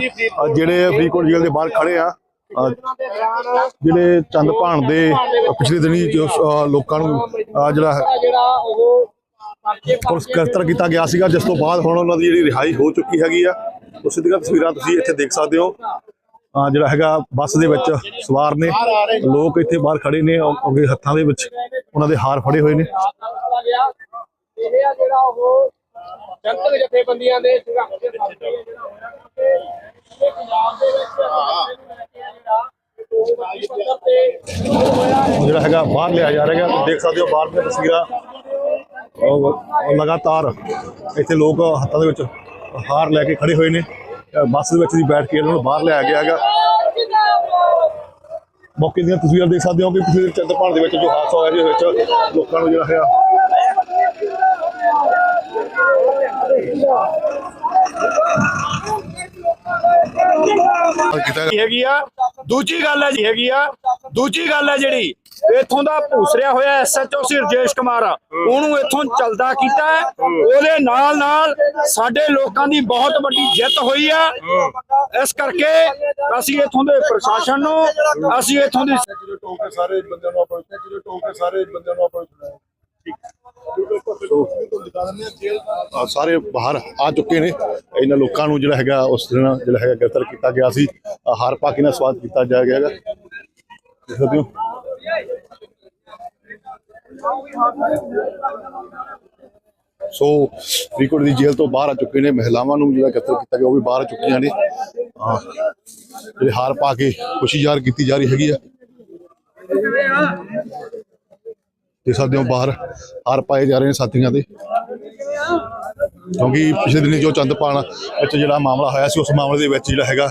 ਜਿਹੜੇ ਫਰੀਦਕੋਟ ਜੇਲ੍ਹ ਦੇ ਬਾਹਰ ਖੜੇ ਆ ਜਿਹੜੇ ਚੰਦ ਭਾਣ ਦੇ ਪਿਛਲੇ ਦਿਨੀ ਲੋਕਾਂ ਨੂੰ ਜਿਹੜਾ ਪੁਲਿਸ ਗ੍ਰਿਫਤਾਰ ਕੀਤਾ ਗਿਆ ਸੀਗਾ, ਜਿਸ ਤੋਂ ਬਾਅਦ ਹੁਣ ਉਹਨਾਂ ਦੀ ਜਿਹੜੀ ਰਿਹਾਈ ਹੋ ਚੁੱਕੀ ਹੈਗੀ ਆ। ਉਸ ਦੀਆਂ ਤਸਵੀਰਾਂ ਤੁਸੀਂ ਇੱਥੇ ਦੇਖ ਸਕਦੇ ਹੋ। ਜਿਹੜਾ ਹੈਗਾ ਬੱਸ ਦੇ ਵਿੱਚ ਸਵਾਰ ਨੇ। ਲੋਕ ਇੱਥੇ ਬਾਹਰ ਖੜੇ ਨੇ ਅੱਗੇ ਹੱਥਾਂ ਦੇ ਵਿੱਚ ਉਹਨਾਂ ਦੇ ਹਾਰ ਫੜੇ ਹੋਏ ਨੇ। ਇਹ ਆ ਜਿਹੜਾ ਉਹ ਜਨਤਕ ਜਥੇਬੰਦੀਆਂ ਦੇ ਸੰਘਰਸ਼ ਦੇ ਜਿਹੜਾ ਹੈਗਾ ਬਾਹਰ ਲਿਆ ਜਾ ਰਿਹਾ ਹੈਗਾ ਦੇਖ ਸਕਦੇ ਹੋ ਬਾਹਰ ਦੀਆਂ ਤਸਵੀਰਾਂ। ਲਗਾਤਾਰ ਇੱਥੇ ਲੋਕ ਹੱਥਾਂ ਦੇ ਵਿੱਚ ਹਾਰ ਲੈ ਕੇ ਖੜੇ ਹੋਏ ਨੇ। ਬੱਸ ਦੇ ਵਿੱਚ ਦੀ ਬੈਠ ਕੇ ਇਹਨਾਂ ਨੂੰ ਬਾਹਰ ਲਿਆ ਗਿਆ ਹੈਗਾ। ਮੌਕੇ ਦੀਆਂ ਤਸਵੀਰਾਂ ਦੇਖ ਸਕਦੇ ਹੋ ਕਿ ਪਿਛਲੇ ਚੰਦਪਾਲ ਦੇ ਵਿੱਚ ਜੋ ਹਾਦਸਾ ਹੋਇਆ, ਜਿਹਦੇ ਵਿੱਚ ਲੋਕਾਂ ਨੂੰ ਜਿਹੜਾ ਹੈਗਾ ਕੀਤਾ ਹੈਗੀ ਆ, ਦੂਜੀ ਗੱਲ ਹੈ ਜੀ ਹੈਗੀ ਆ, ਦੂਜੀ ਗੱਲ ਹੈ ਜਿਹੜੀ, ਇੱਥੋਂ ਦਾ ਭੂਸਰਿਆ ਹੋਇਆ ਐਸਐਚਓ ਸੀ ਰਜੇਸ਼ ਕੁਮਾਰ ਉਹਨੂੰ ਇੱਥੋਂ ਚਲਦਾ ਕੀਤਾ ਹੈ। ਉਹਦੇ ਨਾਲ ਨਾਲ ਸਾਡੇ ਲੋਕਾਂ ਦੀ ਬਹੁਤ ਵੱਡੀ ਜਿੱਤ ਹੋਈ ਆ ਇਸ ਕਰਕੇ ਅਸੀਂ ਇੱਥੋਂ ਦੇ ਪ੍ਰਸ਼ਾਸਨ ਨੂੰ, ਅਸੀਂ ਇੱਥੋਂ ਦੀ ਟੋਕੇ ਸਾਰੇ ਬੰਦਿਆਂ ਨੂੰ ਆਪਾਂ ਟੋਕੇ ਸਾਰੇ ਬੰਦਿਆਂ ਨੂੰ ਆਪਾਂ ਆ ਸਾਰੇ ਬਾਹਰ ਆ ਚੁੱਕੇ ਨੇ। ਇਹਨਾਂ ਲੋਕਾਂ ਨੂੰ ਜਿਹੜਾ ਹੈਗਾ, ਉਸ ਦਿਨ ਜਿਹੜਾ ਹੈਗਾ ਗ੍ਰਿਫਤਾਰ ਕੀਤਾ ਗਿਆ ਸੀ। ਹਾਰ ਪਾ ਕੇ ਨਾਲ ਸਵਾਗਤ ਕੀਤਾ ਜਾ ਗਿਆ ਹੈਗਾ। ਦੇਖ ਸਕਦੇ ਹੋ। ਸੋ ਫਰੀਦਕੋਟ ਦੀ ਜੇਲ੍ਹ ਤੋਂ ਬਾਹਰ ਆ ਚੁੱਕੇ ਨੇ। ਮਹਿਲਾਵਾਂ ਨੂੰ ਜਿਹੜਾ ਗ੍ਰਿਫਤਾਰ ਕੀਤਾ ਗਿਆ, ਉਹ ਵੀ ਬਾਹਰ ਆ ਚੁੱਕੀਆਂ ਨੇ। ਜਿਹੜੇ ਹਾਰ ਪਾ ਕੇ ਖੁਸ਼ੀ ਜ਼ਾਹਰ ਕੀਤੀ ਜਾ ਰਹੀ ਹੈਗੀ ਆ। ਦੇਖ ਸਕਦੇ ਹੋ ਬਾਹਰ ਹਾਰ ਪਾਏ ਜਾ ਰਹੇ ਨੇ ਸਾਥੀਆਂ ਦੇ। ਕਿਉਂਕਿ ਪਿਛਲੇ ਦਿਨੀ ਜੋ ਚੰਦਪਾਣ ਵਿੱਚ ਜਿਹੜਾ ਮਾਮਲਾ ਹੋਇਆ ਸੀ, ਉਸ ਮਾਮਲੇ ਦੇ ਵਿੱਚ ਜਿਹੜਾ ਹੈਗਾ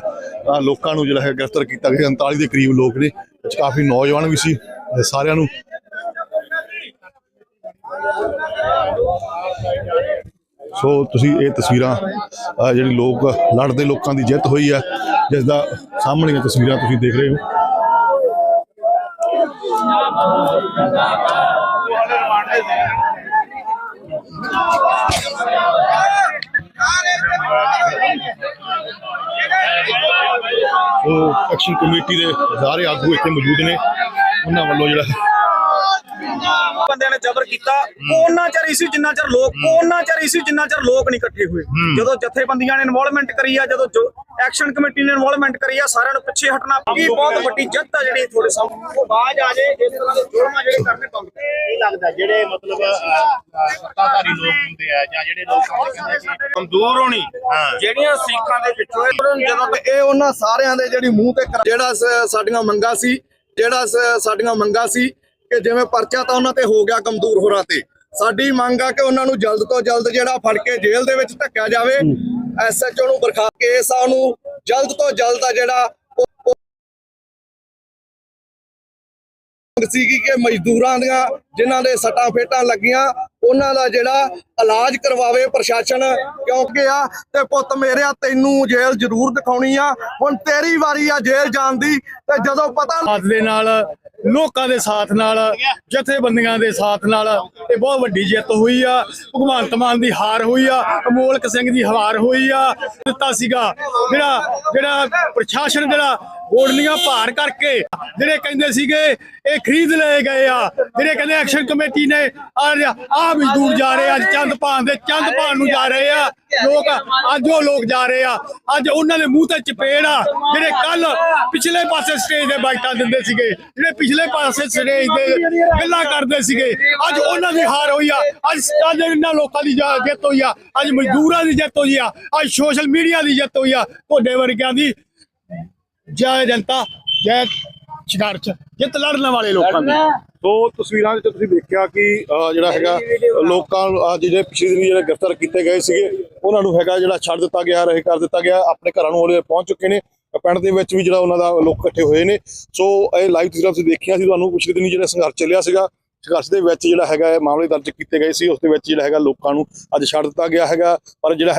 ਲੋਕਾਂ ਨੂੰ ਜਿਹੜਾ ਹੈ ਗ੍ਰਿਫਤਾਰ ਕੀਤਾ ਗਿਆ। 39 ਦੇ ਕਰੀਬ ਲੋਕ ਨੇ, ਵਿੱਚ ਕਾਫੀ ਨੌਜਵਾਨ ਵੀ ਸੀ ਸਾਰਿਆਂ ਨੂੰ ਸੋ ਤੁਸੀਂ ਇਹ ਤਸਵੀਰਾਂ ਜਿਹੜੀ ਲੋਕ, ਲੜਦੇ ਲੋਕਾਂ ਦੀ ਜਿੱਤ ਹੋਈ ਹੈ, ਜਿਸ ਦਾ ਸਾਹਮਣੇ ਤਸਵੀਰਾਂ ਤੁਸੀਂ ਦੇਖ ਰਹੇ ਹੋ। ਸੋ ਐਕਸ਼ਨ ਕਮੇਟੀ ਦੇ ਸਾਰੇ ਆਗੂ ਇੱਥੇ ਮੌਜੂਦ ਨੇ। ਉਹਨਾਂ ਵੱਲੋਂ ਜਿਹੜਾ ਬੰਦਿਆਂ ਨੇ ਜ਼ਬਰ ਕੀਤਾ। ਉਹ ਉਹਨਾਂ ਚਿਰ ਸੀ ਜਿੰਨਾ ਚਿਰ ਲੋਕ ਉਹ ਉਹਨਾਂ ਚਿਰ ਸੀ ਜਿੰਨਾ ਚਿਰ ਲੋਕ ਨਹੀਂ ਇਕੱਠੇ ਹੋਏ। ਜਦੋਂ ਜਥੇਬੰਦੀਆਂ ਨੇ ਇਨਵੋਲਵਮੈਂਟ ਕਰੀ ਆ ਜਦੋਂ ਐਕਸ਼ਨ ਕਮੇਟੀ ਨੇ ਇਨਵੋਲਵਮੈਂਟ ਕਰੀ ਆ ਸਾਰਿਆਂ ਨੂੰ ਪਿੱਛੇ ਹਟਣਾ ਇਹ ਬਹੁਤ ਵੱਡੀ ਜਿੱਤ ਆ ਜਿਹੜੀ ਤੁਹਾਡੇ ਸਾਹਮਣੇ। ਬਾਜ ਆ ਜੇ ਇਸ ਤਰ੍ਹਾਂ ਦੇ ਜੁਰਮ ਜਿਹੜੇ ਕਰਨੇ ਪਾਉਂਦੇ ਕੀ ਲੱਗਦਾ ਜਿਹੜੇ ਮਤਲਬ ਸੱਤਾਧਾਰੀ ਲੋਕ ਹੁੰਦੇ ਆ ਜਾਂ ਜਿਹੜੇ ਲੋਕ ਕਮਜ਼ੋਰ ਹੋਣੀ। ਜਿਹੜੀਆਂ ਸਿੱਖਾਂ ਦੇ ਵਿੱਚੋਂ ਇਹ ਜਦੋਂ ਇਹ ਉਹਨਾਂ ਸਾਰਿਆਂ ਦੇ ਜਿਹੜੀ ਮੂੰਹ ਤੇ ਜਿਹੜਾ ਸਾਡੀਆਂ ਮੰਗਾਂ ਸੀ ਜਿਹੜਾ ਸਾਡੀਆਂ ਮੰਗਾਂ ਸੀ ਕਿ ਜਿਵੇਂ ਪਰਚਾ ਤਾਂ ਉਹਨਾਂ ਤੇ ਹੋ ਗਿਆ ਕਮਜ਼ੋਰ ਹੋਰਾਂ ਤੇ। ਸਾਡੀ ਮੰਗ ਆ ਕਿ ਉਹਨਾਂ ਨੂੰ ਜਲਦ ਤੋਂ ਜਲਦ ਜਿਹੜਾ ਫੜ ਕੇ ਜੇਲ੍ਹ ਦੇ ਵਿੱਚ ਧੱਕਿਆ ਜਾਵੇ। ਐਸਐਚਓ ਨੂੰ ਬਰਖਾਸਤ ਕੇਸ ਆ ਉਹਨੂੰ ਜਲਦ ਤੋਂ ਜਲਦ ਆ ਜਿਹੜਾ ਸੀਗੀ ਕਿ ਮਜ਼ਦੂਰਾਂ ਦੀਆਂ ਜਿਨ੍ਹਾਂ ਦੇ ਸੱਟਾਂ ਫੇਟਾਂ ਲੱਗੀਆਂ ਉਹਨਾਂ ਦਾ ਜਿਹੜਾ ਇਲਾਜ ਕਰਵਾਵੇ ਪ੍ਰਸ਼ਾਸਨ ਕਿਉਂਕਿ ਆ ਤੇ ਪੁੱਤ ਮੇਰਿਆ ਤੈਨੂੰ ਜੇਲ੍ਹ ਜ਼ਰੂਰ ਦਿਖਾਉਣੀ ਆ। ਹੁਣ ਤੇਰੀ ਵਾਰੀ ਆ ਜੇਲ੍ਹ ਜਾਣ ਦੀ ਤੇ ਜਦੋਂ ਪਤਾ ਦੇ ਨਾਲ ਲੋਕਾਂ ਦੇ ਸਾਥ ਨਾਲ ਜਥੇਬੰਦੀਆਂ ਦੇ ਸਾਥ ਨਾਲ ਇਹ ਬਹੁਤ ਵੱਡੀ ਜਿੱਤ ਹੋਈ ਆ। ਭਗਵੰਤ ਮਾਨ ਦੀ ਹਾਰ ਹੋਈ ਆ ਅਮੋਲਕ ਸਿੰਘ ਦੀ ਹਾਰ ਹੋਈ ਆ। ਦਿੱਤਾ ਸੀਗਾ ਜਿਹੜਾ ਜਿਹੜਾ ਪ੍ਰਸ਼ਾਸਨ ਜਿਹੜਾ ਗੋੜਨੀਆਂ ਭਾਰ ਕਰਕੇ ਜਿਹੜੇ ਕਹਿੰਦੇ ਸੀਗੇ ਇਹ ਖਰੀਦ ਲਏ ਗਏ ਆ, ਜਿਹੜੇ ਕਹਿੰਦੇ ਐਕਸ਼ਨ ਕਮੇਟੀ ਨੇ ਆ ਮਜ਼ਦੂਰ ਜਾ ਰਹੇ ਆ, ਅੱਜ ਚੰਦਪਾਨ ਦੇ ਚੰਦਪਾਨ ਨੂੰ ਜਾ ਰਹੇ ਆ, ਲੋਕ ਅੱਜ ਉਹ ਲੋਕ ਜਾ ਰਹੇ ਆ, ਅੱਜ ਉਹਨਾਂ ਦੇ ਮੂੰਹ ਤੇ ਚਪੇੜ ਆ, ਜਿਹੜੇ ਕੱਲ ਪਿਛਲੇ ਪਾਸੇ ਸਟੇਜ ਦੇ ਬਾਈਟਾਂ ਦਿੰਦੇ ਸੀਗੇ, ਜਿਹੜੇ ਪਿਛਲੇ ਪਾਸੇ ਸਟੇਜ ਦੇ ਗੱਲਾਂ ਕਰਦੇ ਸੀਗੇ, ਅੱਜ ਉਹਨਾਂ ਦੀ ਹਾਰ ਹੋਈ ਆ, ਅੱਜ ਅੱਜ ਇਹਨਾਂ ਲੋਕਾਂ ਦੀ ਜਿੱਤ ਹੋਈ ਆ, ਅੱਜ ਮਜ਼ਦੂਰਾਂ ਦੀ ਜਿੱਤ ਹੋਈ ਆ, ਅੱਜ ਸੋਸ਼ਲ ਮੀਡੀਆ ਦੀ ਜਿੱਤ ਹੋਈ ਆ, ਤੁਹਾਡੇ ਵਰਗਿਆਂ ਦੀ ਜੈ ਜਨਤਾ ਜੈ ਸੰਘਰਸ਼ ਜਿੱਤ ਲੜਨ ਵਾਲੇ ਲੋਕਾਂ ਦੀ। ਸੋ ਤਸਵੀਰਾਂ ਵਿੱਚ ਤੁਸੀਂ ਦੇਖਿਆ ਕਿ ਜਿਹੜਾ ਹੈਗਾ ਲੋਕਾਂ ਜਿਹੜੇ ਪਿਛਲੇ ਦਿਨ ਜਿਹੜੇ ਗ੍ਰਿਫਤਾਰ ਕੀਤੇ ਗਏ ਸੀਗੇ ਉਹਨਾਂ ਨੂੰ ਹੈਗਾ ਜਿਹੜਾ ਛੱਡ ਦਿੱਤਾ ਗਿਆ ਰਹੇ ਕਰ ਦਿੱਤਾ ਗਿਆ ਆਪਣੇ ਘਰਾਂ ਨੂੰ ਉਹਦੇ ਪਹੁੰਚ ਚੁੱਕੇ ਨੇ। ਪਿੰਡ ਦੇ ਵਿੱਚ ਵੀ ਜਿਹੜਾ ਉਹਨਾਂ ਦਾ ਲੋਕ ਇਕੱਠੇ ਹੋਏ ਨੇ। ਸੋ ਇਹ ਲਾਈਵ ਤਸਵੀਰਾਂ ਤੁਸੀਂ ਦੇਖੀਆਂ ਸੀ ਤੁਹਾਨੂੰ ਪਿਛਲੇ ਦਿਨੀ ਜਿਹੜਾ ਸੰਘਰਸ਼ ਚੱਲਿਆ ਸੀਗਾ ਸੰਘਰਸ਼ ਦੇ ਵਿੱਚ ਜਿਹੜਾ ਹੈਗਾ ਇਹ ਮਾਮਲੇ ਦਰਜ ਕੀਤੇ ਗਏ ਸੀ ਉਸ ਦੇ ਵਿੱਚ ਜਿਹੜਾ ਹੈਗਾ ਲੋਕਾਂ ਨੂੰ ਅੱਜ ਛੱਡ ਦਿੱਤਾ ਗਿਆ ਹੈਗਾ। ਪਰ ਜਿਹੜਾ